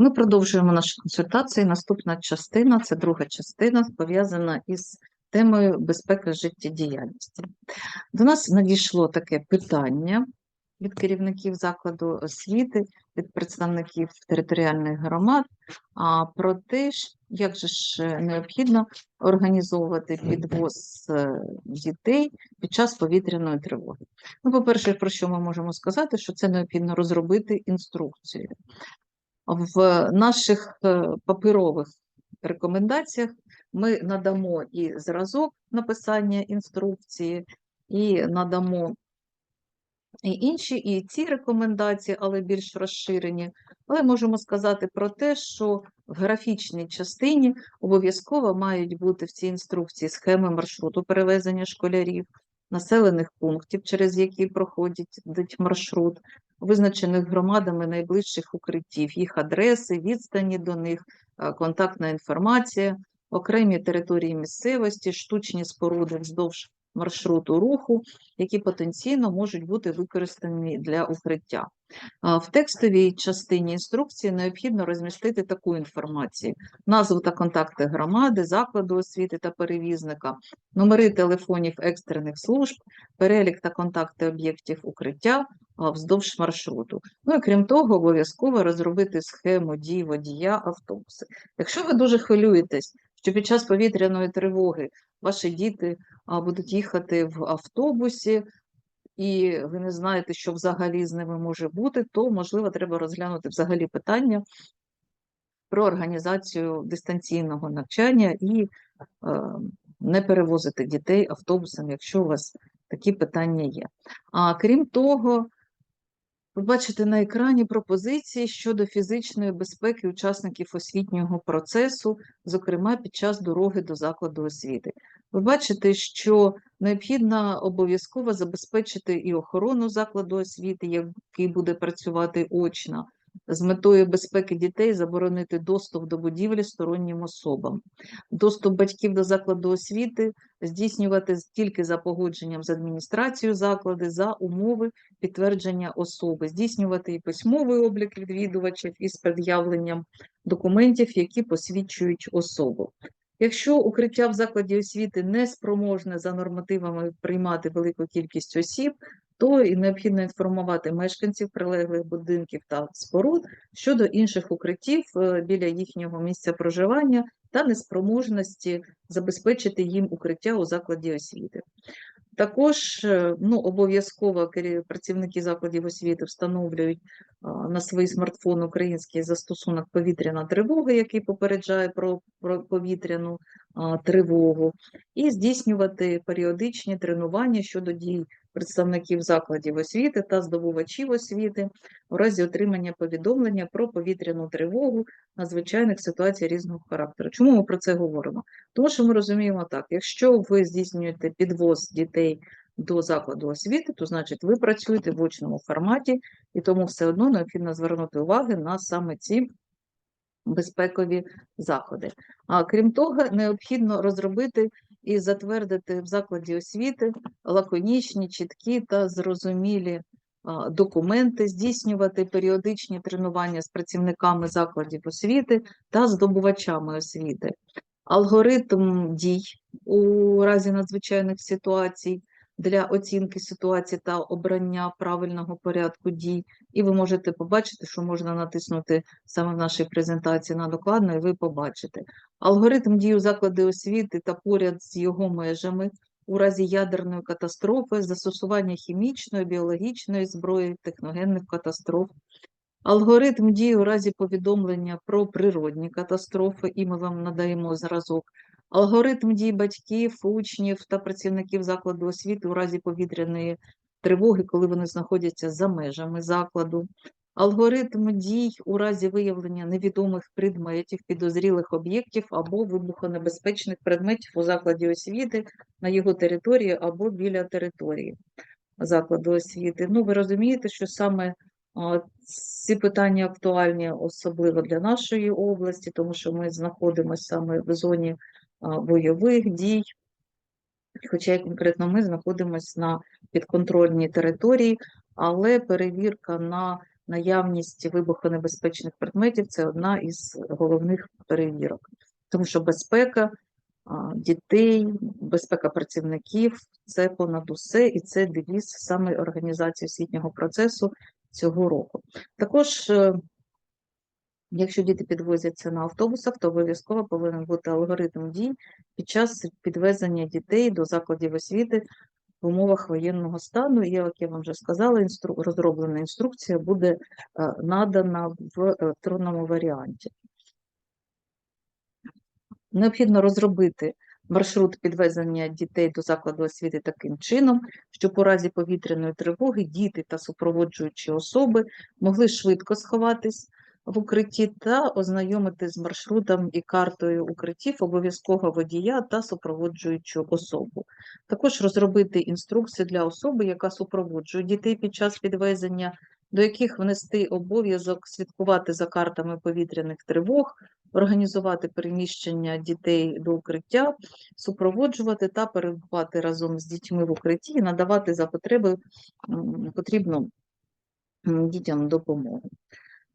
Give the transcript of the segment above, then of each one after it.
Ми продовжуємо наші консультації. Наступна частина це друга частина, пов'язана із темою безпеки життєдіяльності. До нас надійшло таке питання від керівників закладу освіти, від представників територіальних громад про те, як же ж е, необхідно організовувати підвоз е, дітей під час повітряної тривоги. Ну, по-перше, про що ми можемо сказати, що це необхідно розробити інструкцію. В наших е, паперових рекомендаціях ми надамо і зразок написання інструкції, і надамо і інші, і ці рекомендації, але більш розширені. Але можемо сказати про те, що в графічній частині обов'язково мають бути в цій інструкції схеми маршруту перевезення школярів, населених пунктів, через які проходить маршрут, визначених громадами найближчих укриттів, їх адреси, відстані до них, е, контактна інформація, окремі території місцевості, штучні споруди вздовж маршруту руху, які потенційно можуть бути використані для укриття. В текстовій частині інструкції необхідно розмістити таку інформацію: назву та контакти громади, закладу освіти та перевізника, номери телефонів екстрених служб, перелік та контакти об'єктів укриття вздовж маршруту. Ну і крім того, обов'язково розробити схему дій водія автобуси. Якщо ви дуже хвилюєтесь, що під час повітряної тривоги ваші діти будуть їхати в автобусі, і ви не знаєте, що взагалі з ними може бути, то, можливо, треба розглянути взагалі питання про організацію дистанційного навчання і е, не перевозити дітей автобусом, якщо у вас такі питання є. А крім того, ви бачите на екрані пропозиції щодо фізичної безпеки учасників освітнього процесу, зокрема під час дороги до закладу освіти. Ви бачите, що необхідно обов'язково забезпечити і охорону закладу освіти, який буде працювати очно, з метою безпеки дітей заборонити доступ до будівлі стороннім особам. Доступ батьків до закладу освіти здійснювати тільки за погодженням з адміністрацією закладу за умови підтвердження особи, здійснювати і письмовий облік відвідувачів із пред'явленням документів, які посвідчують особу. Якщо укриття в закладі освіти не спроможне за нормативами приймати велику кількість осіб, то і необхідно інформувати мешканців прилеглих будинків та споруд щодо інших укриттів е, біля їхнього місця проживання та неспроможності забезпечити їм укриття у закладі освіти. Також е, ну, обов'язково працівники закладів освіти встановлюють на свої смартфони український застосунок повітряна тривога, який попереджає про, повітряну тривогу, і здійснювати періодичні тренування щодо дій представників закладів освіти та здобувачів освіти у разі отримання повідомлення про повітряну тривогу надзвичайних ситуацій різного характеру. Чому ми про це говоримо? Тому що ми розуміємо так: якщо ви здійснюєте підвоз дітей до закладу освіти, то значить ви працюєте в очному форматі, і тому все одно необхідно звернути увагу на саме ці безпекові заходи. А крім того, необхідно розробити і затвердити в закладі освіти лаконічні, чіткі та зрозумілі документи, здійснювати періодичні тренування з працівниками закладів освіти та здобувачами освіти. Алгоритм дій у разі надзвичайних ситуацій для оцінки ситуації та обрання правильного порядку дій. І ви можете побачити, що можна натиснути саме в нашій презентації на докладно, і ви побачите. Алгоритм дій у заклади освіти та поряд з його межами у разі ядерної катастрофи, застосування хімічної, біологічної зброї, техногенних катастроф. Алгоритм дій у разі повідомлення про природні катастрофи, і ми вам надаємо зразок. Алгоритм дій батьків, учнів та працівників закладу освіти у разі повітряної тривоги, коли вони знаходяться за межами закладу. Алгоритм дій у разі виявлення невідомих предметів, підозрілих об'єктів або вибухонебезпечних предметів у закладі освіти на його території або біля території закладу освіти. Ну, ви розумієте, що саме ці питання актуальні особливо для нашої області, тому що ми знаходимося саме в зоні бойових дій, хоча конкретно ми знаходимося на підконтрольній території, але перевірка на наявність вибухонебезпечних предметів це одна із головних перевірок, тому що безпека дітей, безпека працівників це понад усе, і це девіз саме організації освітнього процесу цього року. Також, е, якщо діти підвозяться на автобусах, то обов'язково повинен бути алгоритм дій під час підвезення дітей до закладів освіти в умовах воєнного стану. І, як я вам вже сказала, інстру... розроблена інструкція буде е, надана в електронному варіанті. Необхідно розробити маршрут підвезення дітей до закладу освіти таким чином, щоб у разі повітряної тривоги діти та супроводжуючі особи могли швидко сховатись в укритті та ознайомити з маршрутом і картою укриттів обов'язкового водія та супроводжуючу особу. Також розробити інструкцію для особи, яка супроводжує дітей під час підвезення, до яких внести обов'язок слідкувати за картами повітряних тривог, організувати переміщення дітей до укриття, супроводжувати та перебувати разом з дітьми в укритті і надавати за потреби потрібну дітям допомогу.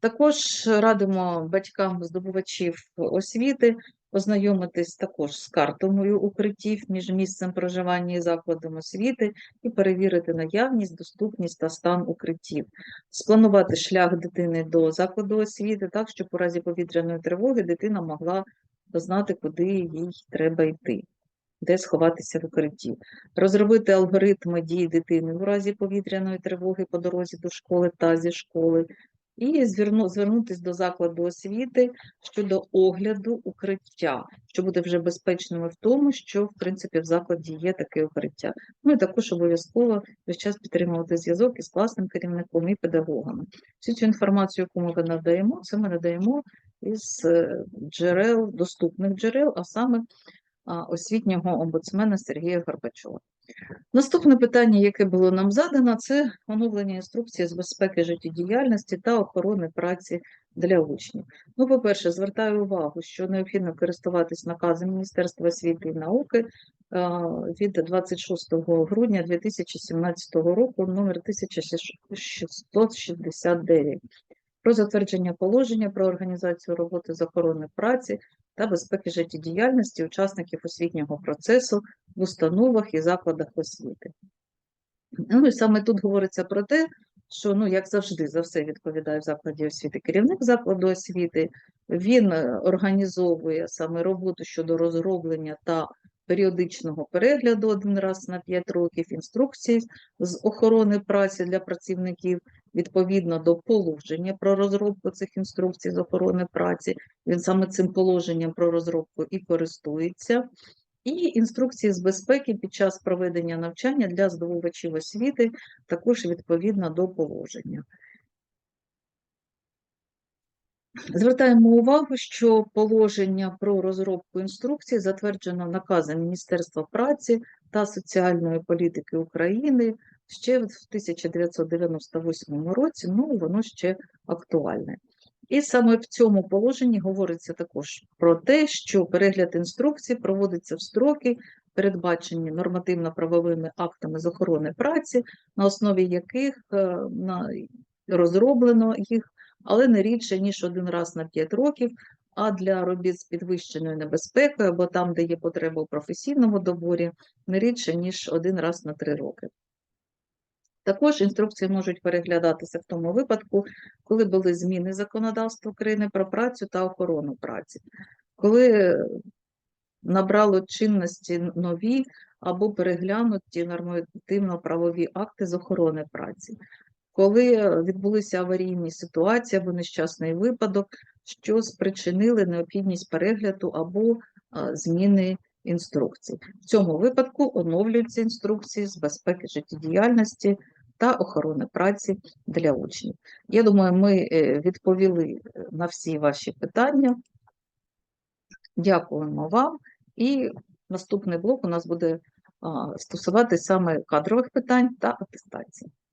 Також радимо батькам здобувачів освіти ознайомитись також з картою укриттів між місцем проживання і закладом освіти і перевірити наявність, доступність та стан укриттів, спланувати шлях дитини до закладу освіти, так, щоб у разі повітряної тривоги дитина могла знати, куди їй треба йти. Де сховатися в укритті, розробити алгоритми дій дитини у разі повітряної тривоги по дорозі до школи та зі школи, і зверну, звернутися до закладу освіти щодо огляду укриття, що буде вже безпечними в тому, що в принципі в закладі є таке укриття. Ну і також обов'язково весь час підтримувати зв'язок із класним керівником і педагогами. Всю цю інформацію, яку ми надаємо, це ми надаємо із е, джерел, доступних джерел, а саме освітнього омбудсмена Сергія Горбачова. Наступне питання, яке було нам задано, це оновлення інструкції з безпеки життєдіяльності та охорони праці для учнів. Ну, по-перше, звертаю увагу, що необхідно користуватись наказом Міністерства освіти і науки від 26 грудня 2017 року номер 1669 про затвердження положення про організацію роботи з охорони праці та безпеки життєдіяльності учасників освітнього процесу в установах і закладах освіти. Ну і саме тут говориться про те, що, ну, як завжди, за все відповідає в закладі освіти керівник закладу освіти, він е, організовує саме роботу щодо розроблення та періодичного перегляду один раз на 5 років інструкцій з охорони праці для працівників відповідно до положення про розробку цих інструкцій з охорони праці. Він саме цим положенням про розробку і користується. І інструкції з безпеки під час проведення навчання для здобувачів освіти також відповідно до положення. Звертаємо увагу, що положення про розробку інструкцій затверджено наказом Міністерства праці та соціальної політики України ще в 1998 році, ну воно ще актуальне. І саме в цьому положенні говориться також про те, що перегляд інструкцій проводиться в строки, передбачені нормативно-правовими актами з охорони праці, на основі яких е, розроблено їх, але не рідше, ніж один раз на 5 років, а для робіт з підвищеною небезпекою, або там, де є потреба у професійному доборі, не рідше, ніж один раз на 3 роки. Також інструкції можуть переглядатися в тому випадку, коли були зміни законодавства України про працю та охорону праці, коли набрало чинності нові або переглянуті нормативно-правові акти з охорони праці, коли відбулися аварійні ситуації або нещасний випадок, що спричинили необхідність перегляду або зміни інструкцій. В цьому випадку оновлюються інструкції з безпеки життєдіяльності та охорони праці для учнів. Я думаю, ми е, відповіли е, на всі ваші питання. Дякуємо вам. І наступний блок у нас буде стосувати саме кадрових питань та атестації.